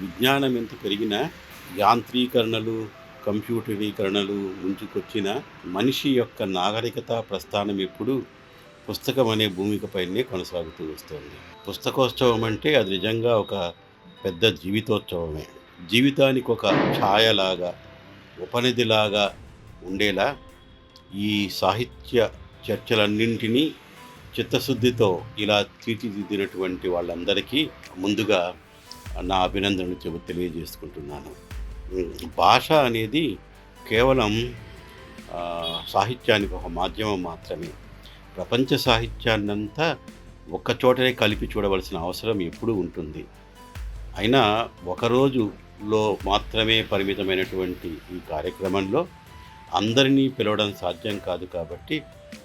విజ్ఞానం ఎంత పెరిగినా యాంత్రీకరణలు కంప్యూటరీకరణలు ముంచుకొచ్చిన మనిషి యొక్క నాగరికత ప్రస్థానం ఎప్పుడు పుస్తకం అనే భూమికపైనే కొనసాగుతూ వస్తుంది. పుస్తకోత్సవం అంటే అది నిజంగా ఒక పెద్ద జీవితోత్సవమే. జీవితానికి ఒక ఛాయలాగా ఉపనిధిలాగా ఉండేలా ఈ సాహిత్య చర్చలన్నింటినీ చిత్తశుద్ధితో ఇలా తీర్చిదిద్దినటువంటి వాళ్ళందరికీ ముందుగా నా అభినందనలు చెబు తెలియజేసుకుంటున్నాను. భాష అనేది కేవలం సాహిత్యానికి ఒక మాధ్యమం మాత్రమే. ప్రపంచ సాహిత్యాన్నంతా ఒక్క చోటనే కలిపి చూడవలసిన అవసరం ఎప్పుడూ ఉంటుంది. అయినా ఒక రోజులో మాత్రమే పరిమితమైనటువంటి ఈ కార్యక్రమంలో అందరినీ పిలవడం సాధ్యం కాదు కాబట్టి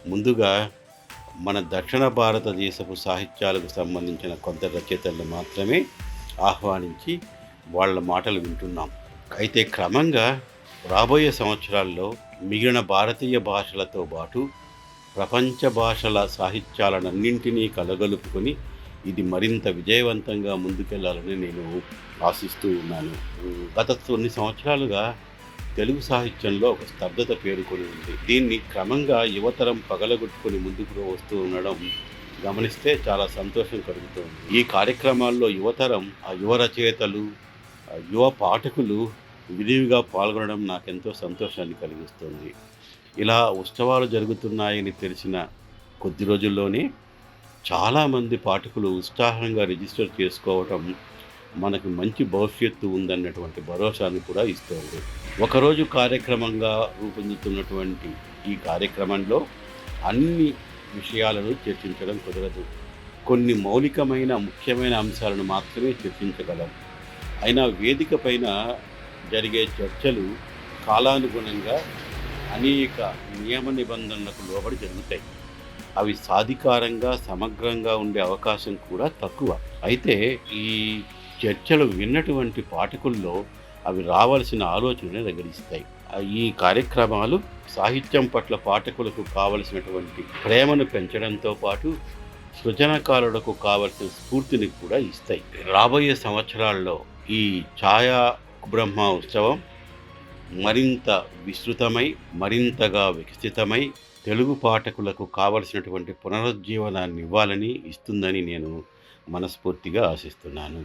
ముందుగా మన దక్షిణ భారతదేశపు సాహిత్యాలకు సంబంధించిన కొంత రచయితలను మాత్రమే ఆహ్వానించి వాళ్ళ మాటలు వింటున్నాం. అయితే క్రమంగా రాబోయే సంవత్సరాల్లో మిగిలిన భారతీయ భాషలతో పాటు ప్రపంచ భాషల సాహిత్యాలనన్నింటినీ కలగలుపుకొని ఇది మరింత విజయవంతంగా ముందుకెళ్ళాలని నేను ఆశిస్తూ ఉన్నాను. గత కొన్ని సంవత్సరాలుగా తెలుగు సాహిత్యంలో ఒక స్తబ్దత పేరుకొని ఉంది. దీన్ని క్రమంగా యువతరం పగలగొట్టుకొని ముందుకు వస్తూ ఉండడం గమనిస్తే చాలా సంతోషం కలుగుతుంది. ఈ కార్యక్రమాల్లో యువతరం ఆ యువ రచయితలు యువ పాఠకులు విరివిగా పాల్గొనడం నాకెంతో సంతోషాన్ని కలిగిస్తుంది. ఇలా ఉత్సవాలు జరుగుతున్నాయని తెలిసిన కొద్ది రోజుల్లోనే చాలామంది పాఠకులు ఉత్సాహంగా రిజిస్టర్ చేసుకోవటం మనకు మంచి భవిష్యత్తు ఉందన్నటువంటి భరోసాను కూడా ఇస్తుంది. ఒకరోజు కార్యక్రమంగా రూపొందుతున్నటువంటి ఈ కార్యక్రమంలో అన్ని విషయాలను చర్చించడం కుదరదు. కొన్ని మౌలికమైన ముఖ్యమైన అంశాలను మాత్రమే చర్చించగలం. అయినా వేదిక పైన జరిగే చర్చలు కాలానుగుణంగా అనేక నియమ నిబంధనలకు లోబడి జరుగుతాయి. అవి సాధికారంగా సమగ్రంగా ఉండే అవకాశం కూడా తక్కువ. అయితే ఈ చర్చలు విన్నటువంటి పాఠకుల్లో అవి రావాల్సిన ఆలోచనని రగిలిస్తాయి ఈ కార్యక్రమాలు సాహిత్యం పట్ల పాఠకులకు కావలసినటువంటి ప్రేమను పెంచడంతో పాటు సృజనకారులకు కావలసిన స్ఫూర్తిని కూడా ఇస్తాయి. రాబోయే సంవత్సరాల్లో ఈ ఛాయా బ్రహ్మ ఉత్సవం మరింత విస్తృతమై మరింతగా వికసితమై తెలుగు పాఠకులకు కావలసినటువంటి పునరుజ్జీవనాన్ని ఇవ్వాలని ఇస్తుందని నేను మనస్ఫూర్తిగా ఆశిస్తున్నాను.